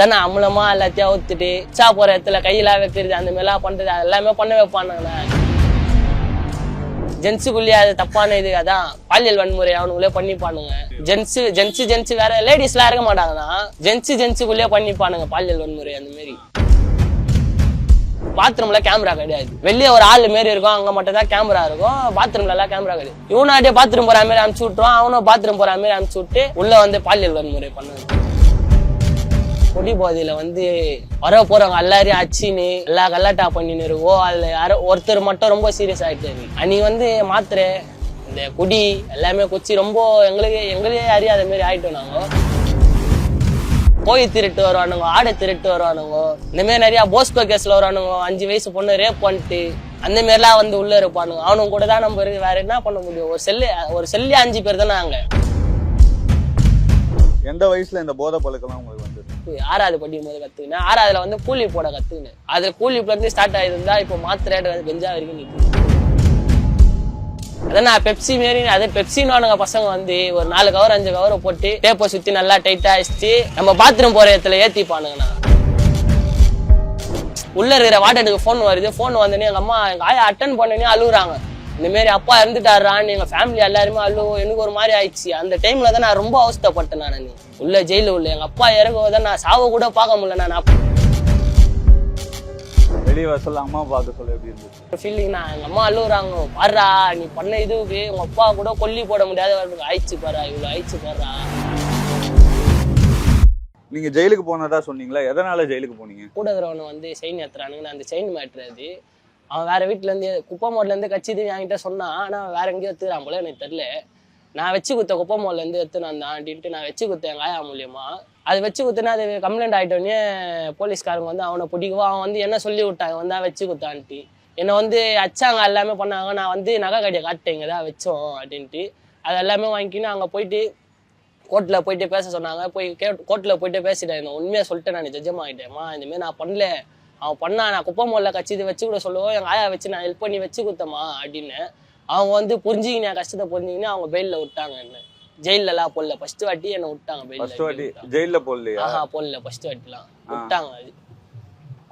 தானே அம்மளமா எல்லாத்தையும் ஊத்துட்டு சா போற இடத்துல கையெல்லாம் வைக்கிறது அந்த மாதிரிலாம் பண்றது அது எல்லாமே பண்ண வைப்பானுங்க. ஜென்ஸுக்குள்ளேயே அது தப்பான இது அதான் பாலியல் வன்முறை அவனுக்குள்ளே பண்ணிப்பானுங்க. ஜென்ஸு ஜென்ஸு ஜென்ஸு வேற லேடிஸ்லாம் இருக்க மாட்டாங்கன்னா ஜென்ஸு ஜென்ஸுக்குள்ளேயே பண்ணிப்பானுங்க பாலியல் வன்முறை அந்த மாதிரி. பாத்ரூம்ல கேமரா கிடையாது. வெளியே ஒரு ஆள் மாரி இருக்கும் அங்க மட்டும் தான் கேமரா இருக்கும். பாத்ரூம்ல எல்லாம் கேமரா கிடையாது. இவனும் பாத்ரூம் போற மாதிரி அனுப்பிச்சு விட்டுருவான் அவனும் பாத்ரூம் போற மாதிரி அனுப்பிச்சு விட்டு உள்ள வந்து பாலியல் வன்முறை பண்ணுவாங்க குடி போதையில வந்து வர போறவங்க எல்லாரையும் அச்சின்னு எல்லா கல்லாட்டா பண்ணின்னு இருக்கோ அதுல யாரோ ஒருத்தர் மட்டும் ரொம்ப சீரியஸ் ஆயிட்டாரு. அன்னைக்கு வந்து மாத்திரை இந்த குடி எல்லாமே குச்சி ரொம்ப எங்களுக்கு எங்களே அறியாத மாதிரி ஆயிட்டோம் நாங்கள் போய் திருட்டு வருவானுங்க ஆடை திருட்டு வருவானுங்க. இந்த மாதிரி நிறைய போஸ்கோ கேஸ்ல வருவானுங்க அஞ்சு வயசு பொண்ணு ரேப் பண்ணிட்டு அந்த மாதிரிலாம் வந்து உள்ள இருப்பானுங்க. அவனுங்க கூட தான் நம்ம இருக்கு வேற என்ன பண்ண முடியும்? ஒரு செல்லு ஒரு செல்லு அஞ்சு பேர் தான் நாங்க எந்த வயசுல இந்த போதை பழக்கம்லாம் உங்களுக்கு ஆறாவது படிக்கும் போது கத்துக்கினேன். ஆறாவதுல வந்து கூலி போட கத்துக்கினேன். அதுல கூலி இருந்து ஸ்டார்ட் ஆயிருந்தா இப்போ மாத்திரேட் வந்து பெஞ்சா வரைக்கும் நிற்கும் அதான் நான் பெப்சி மாரி அதே பெப்சின்னு பசங்க வந்து ஒரு நாலு கவர் அஞ்சு கவரை போட்டு டேப்பை சுத்தி நல்லா டைட்டா அடிச்சு நம்ம பாத்ரூம் போற இடத்துல ஏற்றிப்பானுங்கண்ணா உள்ள இருக்கிற வாட்டனுக்கு ஃபோன் வருது. ஃபோன் வந்தோடனே எங்க அம்மா எங்கள் ஆயா அட்டன் பண்ணனே அழுகுறாங்க. இந்த மாதிரி அப்பா இறந்துட்டாரான்னு எங்க ஃபேமிலி எல்லாருமே அழுவு எனக்கு ஒரு மாதிரி ஆயிடுச்சு. அந்த டைம்ல தான் நான் ரொம்ப அவஸ்தைப்பட்டேன் நான். உள்ள ஜெயில உள்ள எங்க அப்பா இறங்குவதை நான் சாவ கூட பார்க்க முடியல நான். வெளியே வர சொல்ல அம்மா பார்க்க சொல்ல எப்படி இருந்துச்சு? ஃபீலிங் நான் எங்க அம்மா அழுகுறாங்க பாடுறா நீ பண்ண இதுக்கு உங்க அப்பா கூட கொல்லி போட முடியாத ஆயிடுச்சு பாரு இவ்வளவு ஆயிடுச்சு பாடுறா நீங்க ஜெயிலுக்கு போனதா சொன்னீங்களா? எதனால ஜெயிலுக்கு போனீங்க? கூட இருக்கிறவனை வந்து செயின் ஏத்துறானுங்க. அந்த செயின் மேட்ரு அது அவன் வேற வீட்டுல இருந்து குப்பை மோட்லேருந்து கட்சி இது என்கிட்ட சொன்னான் ஆனா வேற எங்கேயோ எடுத்துக்கிறான் போல எனக்கு தெரியல. நான் வச்சு குத்த குப்பை மோட்ல இருந்து எடுத்துன்னு வந்தான் அப்படின்ட்டு நான் வச்சு குத்தேன் காயா மூலியமா. அது வச்சு குத்துனா அது கம்ப்ளைண்ட் ஆயிட்டோன்னே போலீஸ்காரங்க வந்து அவனை பிடிக்கவா? அவன் வந்து என்ன சொல்லி விட்டாங்க வந்தா வச்சு குத்தான்ட்டு. என்னை வந்து அச்சாங்க எல்லாமே பண்ணாங்க. நான் வந்து நகை கடையை காட்டேங்க தான் வச்சோம் அப்படின்ட்டு. அது எல்லாமே வாங்கிக்கின்னு அங்கே போயிட்டு கோர்ட்டில் போயிட்டு பேச சொன்னாங்க. போய் கே கோர்ட்டில் போயிட்டு பேசிட்டேன். உண்மையாக சொல்லிட்டு நான் ஜஜமாகிட்டேம்மா இந்தமாரி நான் பண்ணல. அவன் பண்ணா நான் குப்பை மோல்ல கட்சி இது வச்சு கூட சொல்லுவோம் எங்கள் ஆயா வச்சு நான் ஹெல்ப் பண்ணி வச்சு கொடுத்தம்மா அப்படின்னு. அவங்க வந்து புரிஞ்சுக்கின கஷ்டத்தை புரிஞ்சுக்கின்னு அவங்க பெயிலில் விட்டாங்க என்ன. ஜெயிலெல்லாம் போடல. ஃபர்ஸ்ட் வாட்டி என்னை விட்டாங்க ஃபர்ஸ்ட் வாட்டி பெயிலில் ஜெயில போடலையா? ஆஹா போடல. ஃபர்ஸ்ட் வாட்டிலாம். விட்டாங்க அது.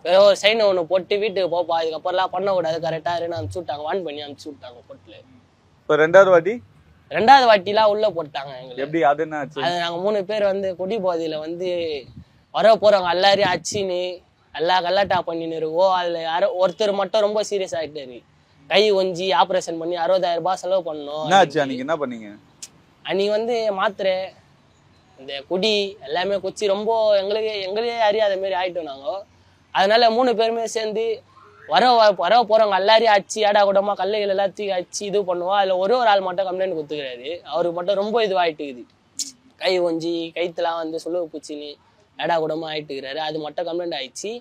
வேற ஒரு சைன் ஒன்று போட்டு வீட்டுக்கு போப்பா இதுக்கப்புறம்லாம் பண்ணக்கூடாது கரெக்டாக இருந்து அனுப்பிச்சு விட்டாங்க. வான் பண்ணி அனுப்பிச்சு விட்டாங்க கோர்ட்டில் இப்ப ரெண்டாவது வாட்டி? ரெண்டாவது வாட்டிலாம் உள்ள போட்டாங்க எங்களுக்கு எப்படி அது என்ன அது நாங்க மூணு பேர் வந்து குடி போதையில வந்து வர போறவங்க எல்லாரையும் அச்சின்னு எல்லா கல்லாட்டா பண்ணின்னு இருக்கோம் அதுல யாரோ ஒருத்தர் மட்டும் ரொம்ப சீரியஸ் ஆயிட்டாரு. கை ஒஞ்சி ஆபரேஷன் பண்ணி அறுபதாயிரம் ரூபாய் செலவு பண்ணோம். என்ன ஆச்சு? அன்னைக்கு என்ன பண்ணீங்க? அன்னைக்கு வந்து மாத்திரை இந்த குடி எல்லாமே குச்சி ரொம்ப எங்களுக்கு எங்களே அறியாத மாதிரி ஆயிட்டோம் நாங்க. அதனால மூணு பேருமே சேர்ந்து வர வர போறவங்க எல்லாரையும் அச்சு ஏடா கூடமா கல்லைகள் எல்லாத்தையும் அச்சு இது பண்ணுவோம். அதுல ஒரு ஒரு ஆள் மட்டும் கம்ப்ளைண்ட் கொடுத்துக்கிறாரு. அவருக்கு மட்டும் ரொம்ப இதுவாயிட்டுக்குது. கை ஒஞ்சி கைத்தெல்லாம் வந்து சுழுவு பூச்சின்னு ஏடா கூடமா ஆயிட்டுக்கிறாரு. அது மட்டும் கம்ப்ளைண்ட் ஆயிடுச்சு.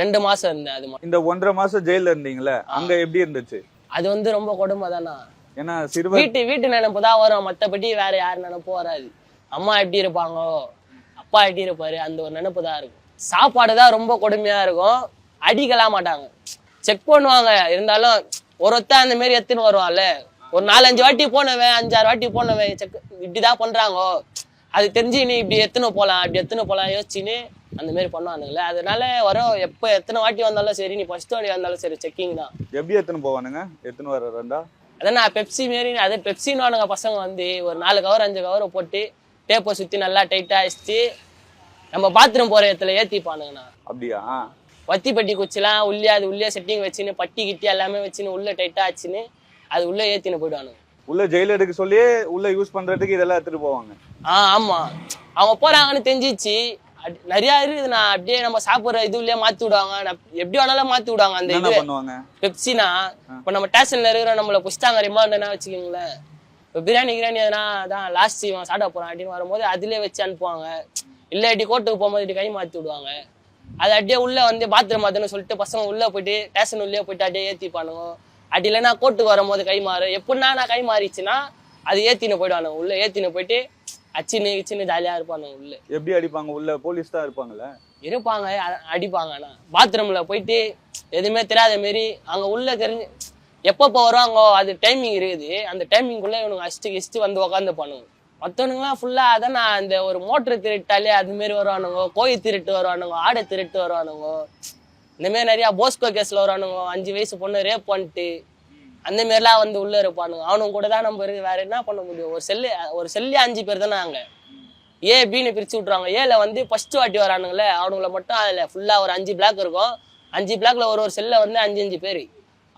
ரெண்டு மாசம் இருந்தேன் அது மட்டும் இந்த ஒன்றரை மாசம் ஜெயில இருந்தீங்களே? அங்க எப்படி இருந்துச்சு? அது வந்து ரொம்ப கொடுமை தானா ஏன்னா சிறுவர் வீட்டு வீட்டு நினைப்பு தான் வரும். மத்தபடி வேற யார் நினைப்பும் வராது. அம்மா எப்படி இருப்பாங்கோ? அப்பா எப்படி இருப்பாரு? அந்த ஒரு நினைப்பு தான் இருக்கும். சாப்பாடு தான் ரொம்ப கொடுமையா இருக்கும். அடிக்கலாம் மாட்டாங்க. செக் பண்ணுவாங்க. இருந்தாலும் ஒரு ஒருத்தன் அந்த மாதிரி எடுத்துன்னு வருவான்ல. ஒரு நாலஞ்சு வாட்டி போனவன் அஞ்சாறு வாட்டி போனவன் செக் இப்படிதான் பண்றாங்கோ. அது தெரிஞ்சு நீ இப்படி எத்தனை போலாம் இப்படி எத்தனை போலாம் யோசிச்சுன்னு அந்த மாதிரி பண்ணுவானுங்களே. அதனால வரோம் எப்போ எத்தனை வாட்டி வந்தாலும் சரி நீ ஃபர்ஸ்ட் வாட்டி வந்தாலும் சரி செக்கிங் தான். எப்படி எத்தனை போவானுங்க? எத்தனை வர ரெண்டா? அதான் நான் பெப்சி மாரி அது பெப்சின்னு பசங்க வந்து. ஒரு நாலு கவர் அஞ்சு கவரை போட்டு டேப்பை சுற்றி நல்லா டைட்டாக அடிச்சு நம்ம பாத்ரூம் போகிற இடத்துல ஏற்றிப்பானுங்கண்ணா அப்படியா? வத்தி பட்டி குச்சிலாம் உள்ளே அது உள்ளே செட்டிங் வச்சுன்னு பட்டி கிட்டி எல்லாமே வச்சுன்னு உள்ளே டைட்டாக ஆச்சுன்னு அது உள்ளே ஏற்றின்னு போயிடுவானுங்க. உள்ள ஜெயில எடுக்க சொல்லியே உள்ள யூஸ் பண்றதுக்கு இதெல்லாம் எடுத்துட்டு போவாங்க. ஆ ஆமாம் அவங்க போகிறாங்கன்னு தெரிஞ்சிச்சு. நிறையா இருக்குது நான் அப்படியே நம்ம சாப்பிட்ற இதுலயே மாற்றி விடுவாங்க. எப்படி வேணாலும் மாற்றி விடுவாங்க அந்த இது. பெப்சினா இப்போ நம்ம ஸ்டேஷன்ல இருக்கிற நம்மள புஷ்டாங்க ரிமாண்டனா வச்சுக்கோங்களேன். இப்போ பிரியாணி கிரியாணி எதனா அதான் லாஸ்ட் இவன் சாப்பிட போறான் அப்படின்னு வரும்போது அதிலே வச்சு அனுப்புவாங்க. இல்லாட்டி கோர்ட்டுக்கு போகும்போது இப்படி கை மாற்றி விடுவாங்க. அது அப்படியே உள்ள வந்து பாத்ரூம் மாத்தணும்னு சொல்லிட்டு பசங்க உள்ள போயிட்டு ஸ்டேஷன் உள்ளே போயிட்டு அப்படியே ஏற்றிப்பானுங்க அப்படி இல்லைன்னா கோர்ட்டுக்கு வரும்போது கை மாறு. எப்படின்னா நான் கை மாறிச்சுன்னா அது ஏத்தின்னு போயிடுவானுங்க. உள்ள ஏத்தின்னு போயிட்டு அச்சின்னு கிச்சின்னு ஜாலியாக இருப்பானுங்க உள்ள. எப்படி அடிப்பாங்க? உள்ள போலீஸ் தான் இருப்பாங்கல்ல? இருப்பாங்க அடிப்பாங்க ஆனா. பாத்ரூம்ல போயிட்டு எதுவுமே தெரியாத மாரி அங்க உள்ள தெரிஞ்சு எப்பப்போ வருவாங்கோ அது டைமிங் இருக்குது. அந்த டைமிங்குள்ள இவனுங்க அடிச்சுட்டு கிஸ்ட்டு வந்து உக்காந்து பண்ணுங்க மற்றவனுங்களாம் ஃபுல்லா அதான் நான் இந்த ஒரு மோட்டர் திருட்டாலே அது மாரி வருவானுங்க கோழி திருட்டு வருவானுங்க ஆடை திருட்டு வருவானுங்க. இந்த மாதிரி நிறைய போஸ்கோ கேஸ்ல வருவானுங்க. அஞ்சு வயசு பொண்ணு ரேப் பண்ணிட்டு அந்த மாரிலாம் வந்து உள்ள இருப்பானுங்க. அவனுங்க கூட தான் நம்ம இருக்கு வேற என்ன பண்ண முடியும்? ஒரு செல்லு ஒரு செல்லே அஞ்சு பேர் தானே அங்க. ஏ பின்னு பிரிச்சு விட்ருவாங்க ஏல வந்து ஃபர்ஸ்ட் வாட்டி வரானுங்களே அவனுங்கள மட்டும் அதில் ஃபுல்லா ஒரு அஞ்சு பிளாக் இருக்கும். அஞ்சு பிளாக்ல ஒரு ஒரு செல்ல வந்து அஞ்சு அஞ்சு பேர்.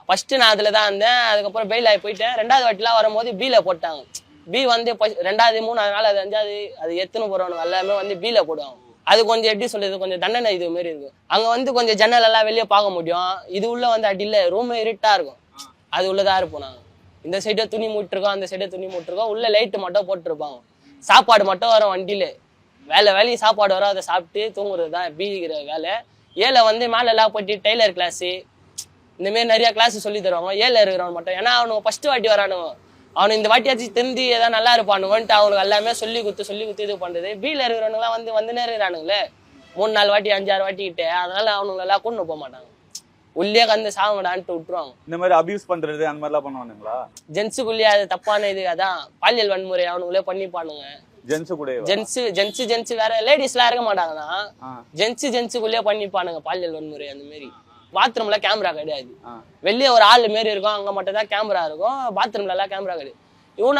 ஃபர்ஸ்ட் நான் அதில் தான் இருந்தேன். அதுக்கப்புறம் பெயில் ஆகி போயிட்டேன். ரெண்டாவது வாட்டிலாம் வரும்போது பியில் போட்டாங்க. பி வந்து first- ரெண்டாவது மூணாவது அது அஞ்சாவது அது எத்தனை போடுவானுங்க எல்லாமே வந்து பியில் போடுவாங்க. அது கொஞ்சம் எப்படி சொல்றது? கொஞ்சம் தண்டனை இது மாதிரி இருக்கும் அங்கே வந்து கொஞ்சம் ஜன்னல் எல்லாம் வெளியே பார்க்க முடியும். இது உள்ள வந்து அடி இல்லை. ரூமே இருட்டா இருக்கும். அது உள்ளதான் இருப்போம் நாங்கள் இந்த சைடை துணி மூட்டிருக்கோம் அந்த சைடை துணி மூட்டிருக்கோம். உள்ளே லைட்டு மட்டும் போட்டிருப்பாங்க. சாப்பாடு மட்டும் வரும் வண்டியில். வேலை வேலையும் சாப்பாடு வரும் அதை சாப்பிட்டு தூங்குறது தான் பீதிக்கிற வேலை. ஏழை வந்து மேலே எல்லாம் போயிட்டு டெய்லர் கிளாஸு இந்தமாரி நிறையா நிறைய கிளாஸ் சொல்லி தருவாங்க. ஏழை இருக்கிறவன் மட்டும். ஏன்னா அவனு ஃபஸ்ட்டு வாட்டி வரானுங்க. அவனு இந்த வாட்டியாச்சும் திருந்தி ஏதாவது நல்லா இருப்பானுவன்ட்டு அவனுக்கு எல்லாமே சொல்லி கொடுத்து சொல்லி கொடுத்து இது பண்ணுறது பீல இருக்கிறவனுங்களாம் வந்து வந்து இருக்கிறானுங்களே. மூணு நாலு வாட்டி அஞ்சாறு வாட்டிக்கிட்டே அதனால அவனுங்களெல்லாம் கொண்டு போக மாட்டாங்க. உள்ளே கந்து சாவங்கடான்ட்டு விட்டுருவாங்க. இந்த மாதிரி அபியூஸ் பண்றது அந்த மாதிரிலாம் பண்ணுவானுங்களா? ஜென்ஸுக்குள்ளேயே அது தப்பான இது அதான் பாலியல் வன்முறை அவனுங்களே பண்ணிப்பானுங்க. ஜென்ஸு கூட ஜென்ஸு ஜென்ஸு ஜென்ஸு வேற லேடிஸ்லாம் இருக்க மாட்டாங்கன்னா ஜென்ஸு ஜென்ஸுக்குள்ளேயே பண்ணிப்பானுங்க பாலியல் வன்முறை அந்த மாதிரி பாத்ரூம்ல கேமரா கிடையாது. வெளியே ஒரு ஆள் மாரி இருக்கும் அங்க மட்டும் தான் கேமரா இருக்கும் பாத்ரூம்ல எல்லாம் கேமரா கிடையாது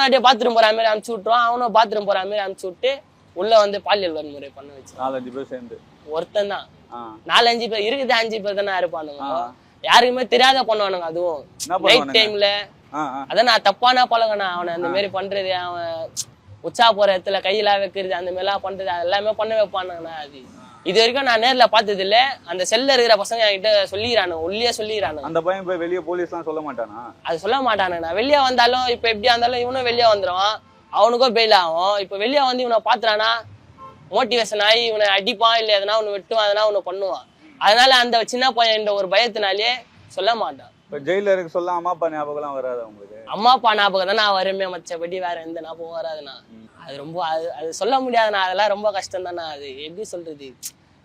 அப்படியே பாத்ரூம் போற மாதிரி அனுப்பிச்சு விட்டுருவான் அவனும் பாத்ரூம் போற மாதிரி அனுப்பிச்சு விட்டு உள்ள வந்து பாலியல் வன்முறை பண்ண வச்சு நாலஞ்சு பேர் சேர்ந்து. ஒருத்தன் தான். ஆ. நாலஞ்சு பேர் இருக்குது அஞ்சு பேர் தானே இருப்பானுங்க. யாருக்குமே தெரியாத பண்ணுவானுங்க அதுவும். நைட் டைம்ல அதான் நான் தப்பான பழகண்ணா அவனை அந்த மாதிரி பண்றது அவன் உச்சா போற இடத்துல கையெல்லாம் வைக்கிறது அந்த மாதிரிலாம் பண்றது எல்லாமே பண்ண வைப்பானுங்கண்ணா அது. இது வரைக்கும் நான் நேர்ல பார்த்தது இல்ல அந்த செல்ல இருக்கிற பசங்க என்கிட்ட சொல்லிக்கிறானு உள்ளே சொல்லிக்கிறானுங்க. அந்த பையன் போய் வெளியே போலீஸ்லாம் சொல்ல மாட்டானா? அது சொல்ல மாட்டானுங்கண்ணா. வெளியே வந்தாலும் இப்ப எப்படியா இருந்தாலும் இவனும் வெளியே வந்துருவான். அவனுக்கும் பெயில் ஆகும். இப்ப வெளியே வந்து இவனை பாத்துறானா மோட்டிவேஷன் ஆகி இவனை அடிப்பான் இல்ல எதனா ஒன்று வெட்டுவான் எதனா ஒன்று பண்ணுவான். அதனால அந்த சின்ன பையன் ஒரு பயத்தினாலே சொல்ல மாட்டான். இப்போ ஜெயில இருக்க சொல்ல அம்மா அப்பா ஞாபகம்லாம் வராது உங்களுக்கு? அம்மா அப்பா ஞாபகம் தான் நான் வருமே மற்றபடி வேற எந்த ஞாபகம் வராதுண்ணா. அது ரொம்ப அது அது சொல்ல முடியாதுண்ணா அதெல்லாம் ரொம்ப கஷ்டம் தானே அது எப்படி சொல்றது?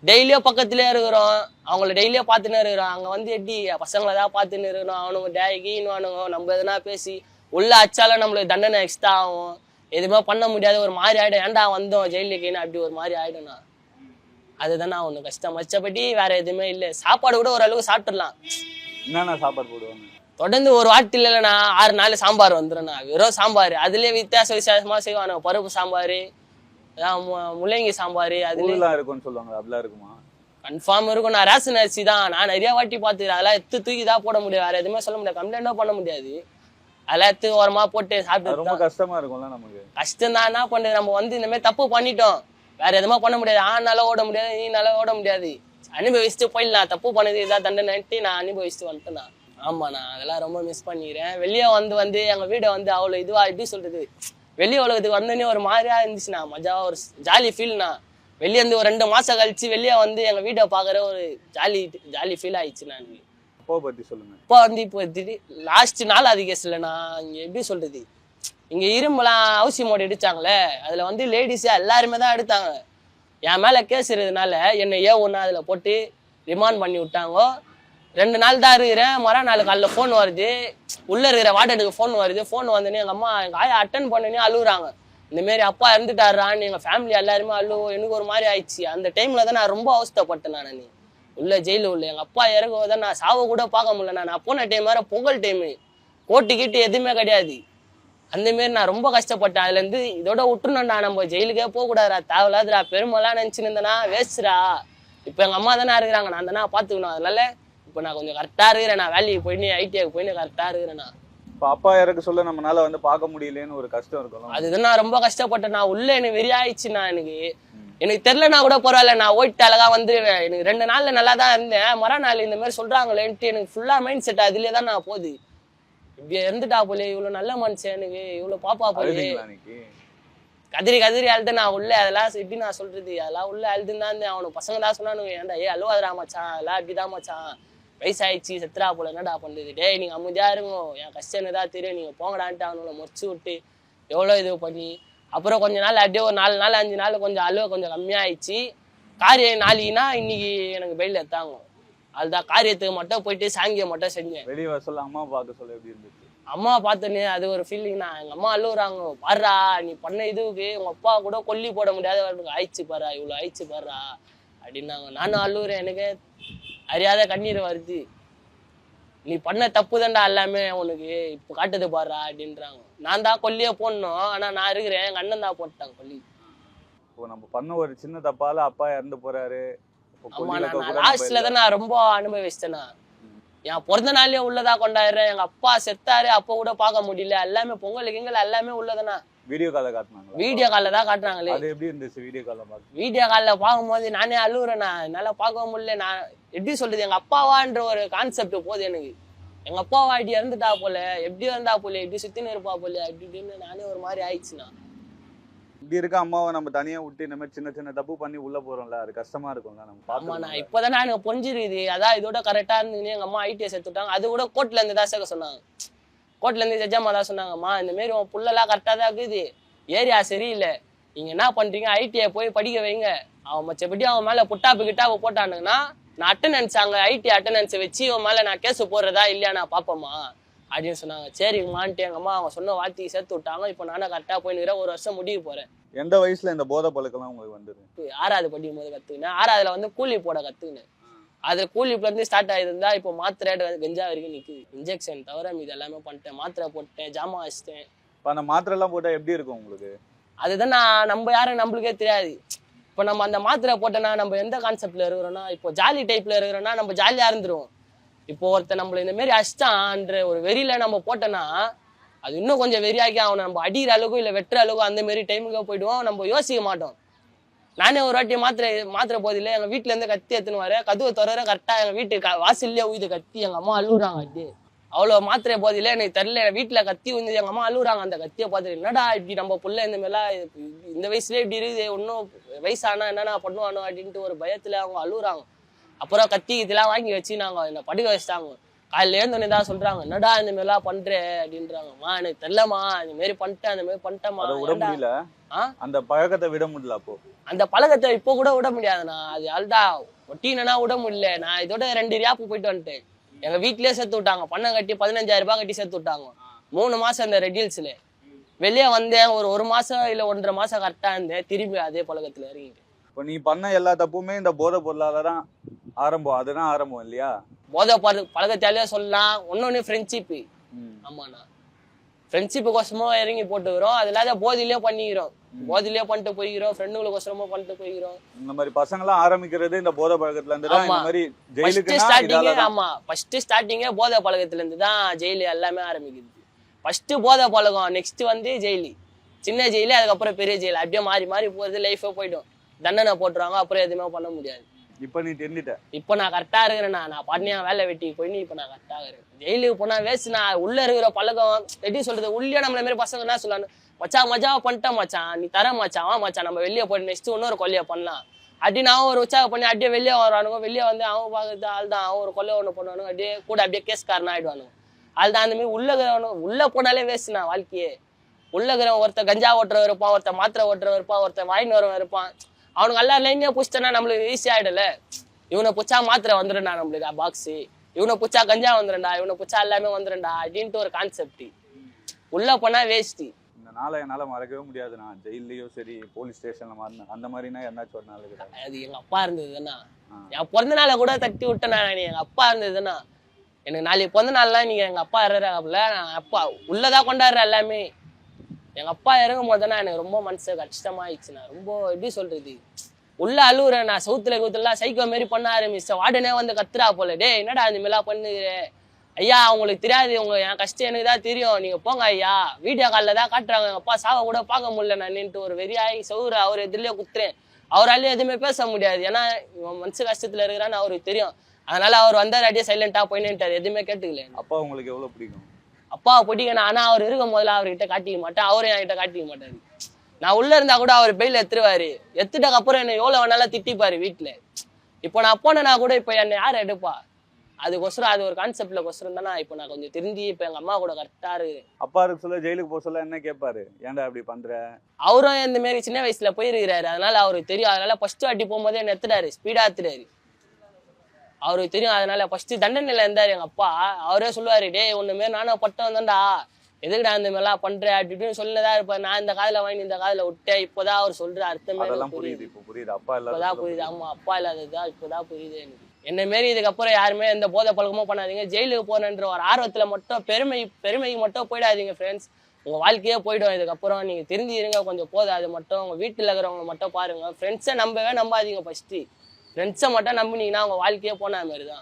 டெய்லியும் பக்கத்துலயே இருக்கிறோம் அவங்கள டெய்லியும் பார்த்துன்னு இருக்கிறோம். அங்க வந்து எப்படி பசங்களை தான் பார்த்துன்னு இருக்கிறோம். அவனுங்க டேகின்னு அவனுங்க நம்ம எதனா பேசி உள்ள அச்சாலும் நம்மளுக்கு தண்டனை எக்ஸ்ட்ரா ஆகும். எதுவுமே பண்ண முடியாத ஒரு மாதிரி ஆயிடும். ஏன்டா வந்தோம்? ஜெயிலுக்குன்னு அப்படி ஒரு மாதிரி ஆயிடும்ண்ணா அதுதானே ஒன்று கஷ்டம். மற்றபடி வேற எதுவுமே இல்லை. சாப்பாடு கூட ஓரளவுக்கு சாப்பிட்டுடலாம். என்னென்ன சாப்பாடு போடுவாங்க? தொடர்ந்து ஒரு வாட்டி இல்லைண்ணா ஆறு நாள் சாம்பார் வந்துடும்ண்ணா வெறும் சாம்பார். அதுலயே வித்தியாச வித்தியாசமா செய்வானுங்க பருப்பு சாம்பார் முள்ளங்கி சாம்பார் அதுல ஊர்லாம் இருக்கும்னு சொல்லுவாங்க அப்படிலாம் இருக்குமா? கன்ஃபார்ம் இருக்கும். நான் ரேஷன் அரிசி தான். நான் நிறைய வாட்டி பார்த்துக்கிறேன். அதெல்லாம் எடுத்து தூக்கி தான் போட முடியாது வேற எதுவுமே சொல்ல முடியாது. கம்ப்ளைண்ட்டும் பண்ண முடியாது. அதெல்லாம் எடுத்து ஓரமா போட்டு சாப்பிட்டு ரொம்ப கஷ்டமா இருக்கும்ல நமக்கு. கஷ்டம் தான் என்ன பண்ணுறது நம்ம வந்து இந்த மாதிரி தப்பு பண்ணிட்டோம். வேற எதுவுமே பண்ண முடியாது. ஆனால ஓட முடியாது நீனால ஓட முடியாது. அனுபவிச்சுட்டு போயிடலாம். தப்பு பண்ணது இதான் தண்டனைட்டு நான் அனுபவிச்சுட்டு வந்துட்டேன். ஆமா நான் அதெல்லாம் ரொம்ப மிஸ் பண்ணிக்கிறேன். வெளியே வந்து வந்து எங்க வீடை வந்து அவ்வளோ இதுவா எப்படி சொல்றது? வெளியே உலகத்துக்கு வந்தோடனே ஒரு மாதிரியா இருந்துச்சுண்ணா. மஜாவா ஒரு ஜாலி ஃபீல்ண்ணா வெளியே இருந்து ஒரு ரெண்டு மாசம் கழிச்சு வெளியே வந்து எங்க வீட்டை பார்க்குற ஒரு ஜாலி ஜாலி ஃபீல் ஆயிடுச்சுண்ணா எனக்கு. அப்பாவை பத்தி சொல்லுங்க. இப்போ வந்து இப்போ திடீர் லாஸ்ட் நாள் அது இல்லைண்ணா. இங்கே எப்படி சொல்றது? இங்கே இரும்பெல்லாம் ஹவுசி மோடி அடிச்சாங்களே அதில் வந்து லேடிஸ் எல்லாருமே தான் எடுத்தாங்க. என் மேலே கேஸ் இருந்ததுனால என்னை ஏ ஒன்று அதில் போட்டு ரிமாண்ட் பண்ணி விட்டாங்கோ. ரெண்டு நாள் தான் இருக்கிறேன். மறு நாள் காலைல ஃபோன் வருது. உள்ளே இருக்கிற வார்டனுக்கு ஃபோன் வருது. ஃபோன் வந்தோடனே எங்கள் அம்மா எங்கள் ஆயா அட்டன் பண்ணனே அழுகுறாங்க. இந்த மாரி அப்பா இறந்துட்டாரான்னு எங்கள் ஃபேமிலி எல்லாருமே அழு எனக்கு ஒரு மாதிரி ஆயிடுச்சு. அந்த டைமில் தான் நான் ரொம்ப அவஸ்தைப்பட்டேன் நான். நீ உள்ள ஜெயிலில் உள்ள எங்கள் அப்பா இறங்குவதை நான் சாவை கூட பார்க்க முடியல. நான் போன டைம் வேறு பொங்கல் டைமு கோட்டு கீட்டு எதுவுமே கிடையாது. அந்த மாரி நான் ரொம்ப கஷ்டப்பட்டேன். அதுலேருந்து இதோட விட்டுணும்டா நம்ம ஜெயிலுக்கே போகக்கூடாதுரா தேவையில்லாதுரா பெருமைலாம் நினச்சின்னு இருந்தேனா வேஸ்ட்ரா இப்போ எங்க அம்மா தானே இருக்கிறாங்க. நான் தானே பார்த்துக்கணும். அதனால இப்போ நான் கொஞ்சம் கரெக்டாக இருக்கிறேன். நான் வேலைக்கு போயின்னு ஐடிஐக்கு போயின்னு கரெக்டாக இருக்கிறேன் நான். இப்போ அப்பா இறக்க சொல்ல நம்மனால வந்து பார்க்க முடியலன்னு ஒரு கஷ்டம் இருக்கும் அதுதான் நான் ரொம்ப கஷ்டப்பட்டேன். நான் உள்ள எனக்கு வெறியாயிடுச்சுண்ணா எனக்கு. எனக்கு தெரிலனா கூட பரவாயில்ல நான் ஓய்ட்டு அழகா வந்துருவேன். எனக்கு ரெண்டு நாள்ல நல்லா தான் இருந்தேன். மறுநாள் இந்த மாதிரி சொல்றாங்களேன்ட்டு எனக்கு ஃபுல்லா மைண்ட் செட் அதுலயே தான் நான் போகுது. இப்படி இருந்துட்டா போலே இவ்வளவு நல்ல மனுஷன் எனக்கு. இவ்வளவு பாப்பா போலே. கதிரி கதிரி அழுது நான் உள்ள அதெல்லாம் எப்படி நான் சொல்றது? அதெல்லாம் உள்ள அழுதுன்னு தான் இருந்தேன். அவனுக்கு பசங்க தான் சொன்னானுங்க ஏன்டா ஏ அழுவாதடா மச்சான். அதெல்லாம் அப்படிதான் மச்சான். வயசாயிடுச்சு செத்துறா போல என்னடா பண்றது? டேய் நீங்க அமைதியா இருங்க. என் கஷ்டம் என்னதான் தெரியும் நீங்க போங்கடான்ட்டு அவனுங்களை முறிச்சு விட்டு. எவ்வளோ இது பண்ணி. அப்புறம் கொஞ்ச நாள் அப்படியே ஒரு நாலு நாள் அஞ்சு நாள் கொஞ்சம் அழுவ கொஞ்சம் கம்மியாயிடுச்சு. காரியம் நாளைக்குனா இன்னைக்கு எனக்கு பெயில் எடுத்தாங்க. அதுதான் காரியத்துக்கு மட்டும் போயிட்டு சாங்கியம் மட்டும் செஞ்சேன். வெளியே சொல்ல அம்மா பார்க்க சொல்ல எப்படி இருந்துச்சு? அம்மா பார்த்தோன்னே அது ஒரு ஃபீலிங்னா எங்க அம்மா அழுகுறாங்க பாருடா நீ பண்ண இதுவுக்கு உங்க அப்பா கூட கொல்லி போட முடியாத ஆயிடுச்சு பாரா இவ்வளோ ஆயிடுச்சு பாருடா அப்படின்னாங்க. நானும் அழுகுறேன் எனக்கு அறியாத கண்ணீர் வருது. நீ பண்ண தப்பு தான்டா எல்லாமே உனக்கு. இப்போ காட்டுது பாருடா அப்படின்றாங்க. நான் தான் கொல்லியே போடணும். ஆனா நான் இருக்கிறேன். எங்க அண்ணன் தான் போட்டாங்க கொல்லி. இப்போ நம்ம பண்ண ஒரு சின்ன தப்பால அப்பா இறந்து போறாரு. ஆமா நான் லாஸ்ட்ல தான் நான் ரொம்ப அனுபவிச்சிட்டேனா என் பிறந்த நாள்லயே உள்ளதா கொண்டாடுறேன். எங்க அப்பா செத்தாரு. அப்போ கூட பார்க்க முடியல. எல்லாமே பொங்கல் கிங்கல் எல்லாமே உள்ளதானா வீடியோ காலை காட்டினாங்க வீடியோ காலில் தான் காட்டுறாங்களே அது எப்படி இருந்துச்சு வீடியோ காலை பார்த்து வீடியோ காலில் பார்க்கும்போது நானே அழுகுறேன் நான் என்னால் பார்க்க முடியல. நான் எப்படி சொல்றது? எங்க அப்பாவான்ற ஒரு கான்செப்ட் போகுது எனக்கு. எங்க அப்பாவா இப்படி இறந்துட்டா போல. எப்படி இருந்தா போல? எப்படி சுத்தின்னு இருப்பா போல? அப்படி இப்படின்னு நானே ஒரு மாதிரி ஆயிடுச்சுண்ணா. இப்படி இருக்க அம்மாவை நம்ம தனியா விட்டு இந்த மாதிரி சின்ன சின்ன தப்பு பண்ணி உள்ள போறோம்ல. அது கஷ்டமா இருக்கும்ல. நம்ம ஆமா நான் பார்த்து இப்போதானே எனக்கு பொஞ்சிருக்குது அதான் இதோட கரெக்டா இருந்துன்னு எங்க அம்மா ஐடிஐ சேர்த்துட்டாங்க அது கூட கோர்ட்ல இருந்து தான் சேர்க்க சொன்னாங்க. கோர்ட்ல இருந்து ஜட்ஜம்மா தான் சொன்னாங்கம்மா இந்த மாரி உன் புள்ளெல்லாம் கரெக்டா தான் இருக்குது. ஏரியா சரியில்லை. நீங்க என்ன பண்றீங்க? ஐடிஐ போய் படிக்க வைங்க. அவன் மச்சபடி அவன் மேல புட்டாப்பு கிட்டாப்பு போட்டானுங்கன்னா நான் அட்டண்டன்ஸ் அங்க ஐடி அட்டண்டன்ஸ் வச்சு அவன் மேல நான் கேஸ் போடுறதா இல்லையா நான் பாப்போமா அப்படின்னு சொன்னாங்க. சரிங்கம்மான்ட்டு எங்க அம்மா அவங்க சொன்ன வார்த்தைக்கு சேர்த்து விட்டாங்க. இப்போ நானும் கரெக்டா போய் ஒரு வருஷம் முடிய போறேன். எந்த வயசுல இந்த போதை பழக்கம்லாம் உங்களுக்கு வந்தது? ஆறாவது படிக்கும் போது கத்துக்கினேன். ஆறாவதுல வந்து கூலி போட கத்துக்கினேன். அது கூலிப்ல இருந்து ஸ்டார்ட் ஆயிருந்தா இப்போ மாத்திரை கஞ்சா வரைக்கும் நிக்குது. இன்ஜெக்ஷன் தவிர மீது எல்லாமே பண்ணிட்டேன். மாத்திரை போட்டேன் ஜாமான் வச்சிட்டேன். இப்போ அந்த மாத்திரை எல்லாம் போட்டா எப்படி இருக்கும் உங்களுக்கு? அதுதான் நான் நம்ம யாரும் நம்மளுக்கே தெரியாது. இப்போ நம்ம அந்த மாத்திரை போட்டோன்னா நம்ம எந்த கான்செப்ட்ல இருக்கிறோம்னா இப்போ ஜாலி டைப்ல இருக்கிறோம்னா நம்ம ஜாலியா இருந்துருவோம். இப்போ ஒருத்தன் நம்மள இந்த மாதிரி அஷ்டான்ற ஒரு வெறியில நம்ம போட்டோன்னா அது இன்னும் கொஞ்சம் வெறியாக்கி அவனை நம்ம அடிக்கிற அளவுக்கு இல்லை வெட்டுற அளவுக்கு அந்த மாதிரி டைமுக்கு போயிடுவோம். நம்ம யோசிக்க மாட்டோம். நானே ஒரு வாட்டி மாத்திரை மாத்திரை போதில்ல எங்க வீட்ல இருந்து கத்தி எடுத்துன்னு வரேன் கதவை திறற கரெக்டா எங்க வீட்டு க- வாசல்லே உயிது கத்தி. எங்க அம்மா அழுகுறாங்க அது அவ்வளோ மாத்திரை போதில்ல எனக்கு தெரியல. வீட்டுல கத்தி வந்து எங்க அம்மா அழுகுறாங்க அந்த கத்தியை பார்த்துட்டு. என்னடா இப்படி நம்ம புள்ள இந்த மாதிரிலாம் இந்த வயசுலயே இப்படி இருக்குது. இன்னும் வயசானா என்னென்ன பண்ணுவானோ அப்படின்ட்டு ஒரு பயத்துல அவங்க அழுகுறாங்க அப்புறம் கத்தி இதெல்லாம் வாங்கி வச்சு நாங்க என்னை படுக்க வச்சிட்டாங்க. காலையில எழுந்தோடனே தான் சொல்றாங்க என்னடா இந்த மாதிரிலாம் பண்ற? அப்படின்றாங்கம்மா எனக்கு தெரியலம்மா. இந்த மாதிரி பண்ணிட்டேன் அந்த மாதிரி பண்ணிட்டேம்மா. விட? முடியல? அந்த பழக்கத்தை விட முடியல அப்போ. அந்த பழக்கத்தை இப்போ கூட விட முடியாதுண்ணா அது அல்டா ஒட்டினா விட முடியல. நான் இதோட ரெண்டு ரியாப்பு போயிட்டு வந்துட்டேன். எங்க வீட்லயே சேர்த்து விட்டாங்க. பணம் கட்டி பதினஞ்சாயிரம் ரூபாய் கட்டி சேர்த்து விட்டாங்க. மூணு மாசம் அந்த ரெடில்ஸ்ல வெளியே வந்தேன். ஒரு ஒரு மாசம் இல்ல ஒன்றரை மாசம் கரெக்டா இருந்தேன். திரும்பி அதே பழக்கத்துல இறங்கிட்டேன். இப்போ நீ பண்ண எல்லா தப்புமே இந்த போதை பொருளால தான் ஆரம்பம். அதுதான் ஆரம்பம் இல்லையா? போதை பழ பழக்கத்தாலே சொல்லலாம். ஒன்னொன்னு ஃப்ரெண்ட்ஷிப்பு. ஆமாண்ணா. ஃப்ரெண்ட்ஷிப்புக்கோசமோ இறங்கி போட்டுக்கிறோம். அது இல்லாத போதிலே பண்ணிக்கிறோம். போதிலே பண்ணிட்டு போய்க்கிறோம் ஃப்ரெண்டுகளுக்கோசரமோ பண்ணிட்டு போய்க்கிறோம். இந்த மாதிரி பசங்களாம் ஆரம்பிக்கிறது இந்த போதை பழக்கத்துல இருந்து தான் இந்த. மாதிரி இதால தான் ஆமா. ஃபர்ஸ்ட் ஸ்டார்டிங்கே போதை பழக்கத்துல இருந்து தான் ஜெயிலு எல்லாமே ஆரம்பிக்குது. ஃபர்ஸ்ட் போதை பழக்கம் நெக்ஸ்ட் வந்து ஜெயிலு. சின்ன ஜெயிலு அதுக்கப்புறம் பெரிய ஜெயிலு. அப்படியே மாறி மாறி போறது லைஃபே போயிடும். தண்டனை போட்டுருவாங்க அப்புறம் எதுவுமே பண்ண முடியாது. இப்போ நீ தெரிஞ்சிட்ட? இப்போ நான் கரெக்டா இருக்கிறேன் நான் பாட்டினியா வேலை வெட்டி போய் இப்போ நான் கரெக்டா இருக்கிறேன். ஜெயிலுக்கு போனா வேஸ்ட் நான் உள்ள இருக்கிற பழக்கம் எப்படி சொல்றது? உள்ளே நம்மள மாதிரி பசங்க என்ன சொல்லணும். மச்சான் மச்சாவா பண்ணிட்டேன் மச்சான். நீ தர மச்சான். வா மச்சான். நம்ம வெளியே போய் நெக்ஸ்ட் இன்னொரு கொல்லையை பண்ணலாம். அப்படி நான் ஒரு உற்சாக பண்ணி அப்படியே வெளியே வரானுங்க வெளியே வந்து அவன் பார்க்கறது ஆள் தான். அவன் ஒரு கொல்லை ஒன்று பண்ணுவானுங்க அப்படியே கூட அப்படியே கேஸ்காரன் ஆயிடுவானுங்க. ஆள் தான். அந்த மாதிரி உள்ள போனாலே வேஸ்ட் வாழ்க்கையே. உள்ளகிறவன் ஒருத்தர் ஒருத்தன் கஞ்சா ஓட்டுறவன் இருப்பான் ஒருத்தன் மாத்திரை ஓட்டுறவன் இருப்பான் ஒருத்தன் வாயின் வரவன் இருப்பான். அவனுக்கு எல்லா லைனையும் பிடிச்சேன்னா நம்மளுக்கு ஈஸி ஆகிடல இவனை பிடிச்சா மாத்திரை வந்துடும்டா நம்மளுக்கு பாக்ஸு இவனை பிடிச்சா கஞ்சா வந்துடும்டா. இவனை பிடிச்சா எல்லாமே வந்துடும்டா அப்படின்ட்டு ஒரு கான்செப்ட் உள்ள போனால் வேஸ்ட்டு இந்த நாளை என்னால மறக்கவே முடியாது. நான் ஜெயிலையோ சரி போலீஸ் ஸ்டேஷன்ல மாறினேன் அந்த மாதிரினா என்னாச்சும் ஒரு நாள் இருக்குது அது எங்க அப்பா இருந்ததுன்னா. என் பிறந்த நாளை கூட தட்டி விட்டேன் நான் எங்க அப்பா இருந்ததுன்னா எனக்கு நாளைக்கு பிறந்த நாள்லாம் நீங்க எங்க அப்பா இறங்குறாப்புல நான் அப்பா உள்ளதா கொண்டாடுற எல்லாமே. எங்க அப்பா இறங்கும் போதுனா எனக்கு ரொம்ப மனசு கஷ்டமாயிடுச்சு. நான் ரொம்ப எப்படி சொல்றது? உள்ள அழுவுறேன். நான் சவுத்துல கூத்துலாம் சைக்கோ மாரி பண்ண ஆரம்பிச்சேன் வாடனே வந்து கத்துறா போல. டேய் என்னடா இந்த மாதிரிலாம் பண்ணுகிற ஐயா உங்களுக்கு தெரியாது உங்க என் கஷ்டம் எனக்கு தான் தெரியும். நீங்க போங்க ஐயா. வீடியோ காலில் தான் காட்டுறாங்க. எங்க அப்பா சாவ கூட பார்க்க முடியல நான் ஒரு வெறியாகி சவுறு அவர் எதிரிலே குத்துறேன். அவராலையும் எதுவுமே பேச முடியாது. ஏன்னா இவன் மனசு கஷ்டத்துல இருக்கிறான்னு அவருக்கு தெரியும். அதனால அவர் வந்தார் அப்படியே சைலண்டா போய் நின்ட்டாரு எதுவுமே கேட்டுக்கல அப்பா உங்களுக்கு எவ்வளவு பிடிக்கும்? அப்பா பிடிக்கணும் ஆனா அவர் இருக்கும் போதுல அவர்கிட்ட காட்டிக்க மாட்டேன். அவரும் என்கிட்ட காட்டிக்க மாட்டாரு. நான் உள்ள இருந்தா கூட அவர் பெயில் எத்துருவாரு எத்துட்டக்கு அப்புறம் என்ன எவ்வளவு வேணாலும் திட்டிப்பாரு வீட்டுல இப்போ நான் போனேன்னா கூட இப்போ என்னை யார் எடுப்பா? அதுக்கொசரம் அது ஒரு கான்செப்ட்ல கொசரம் தானே இப்போ நான் கொஞ்சம் திருந்தி இப்போ எங்க அம்மா கூட கரெக்டா இருக்கு அப்பா இருக்கு சொல்ல ஜெயிலுக்கு போக சொல்ல என்ன கேட்பாரு ஏன்டா அப்படி பண்ற? அவரும் இந்த மாதிரி சின்ன வயசுல போயிருக்கிறாரு. அதனால அவருக்கு தெரியும். அதனால ஃபர்ஸ்ட் வாட்டி போகும்போதே என்ன எத்துட்டாரு ஸ்பீடா எத்துட்டாரு அவருக்கு தெரியும். அதனால ஃபர்ஸ்ட் தண்டனையில இருந்தார் எங்க அப்பா. அவரே சொல்லுவாரு டேய் ஒண்ணு மாரி நானும் பட்டம் வந்தேன்டா எதுக்குடா இந்த மாதிரிலாம் பண்ற? அப்படின்னு சொல்லிதான் இருப்பேன் நான் இந்த காதுல வாங்கி இந்த காதுல விட்டேன். இப்போதான் அவர் சொல்ற அர்த்தமே புரியுது. இப்போ புரியுது. அப்பா இல்லாத புரியுது. ஆமா அப்பா இல்லாததுதான் இப்போதான் புரியுது எனக்கு. என்ன மாரி இதுக்கப்புறம் யாருமே எந்த போதை பழக்கமும் பண்ணாதீங்க. ஜெயிலுக்கு போகணுன்ற ஒரு ஆர்வத்தில் மட்டும் பெருமை பெருமைக்கு மட்டும் போயிடாதீங்க ஃப்ரெண்ட்ஸ் உங்கள் வாழ்க்கையே போயிடும். இதுக்கப்புறம் நீங்கள் தெரிஞ்சு இருங்க கொஞ்சம் போதும். அது மட்டும் உங்கள் வீட்டில் இருக்கிறவங்க மட்டும் பாருங்கள் ஃப்ரெண்ட்ஸை நம்பவே நம்பாதீங்க ஃபஸ்ட்டு ஃப்ரெண்ட்ஸை மட்டும் நம்பினீங்கன்னா உங்கள் வாழ்க்கையே போன மாதிரி தான்.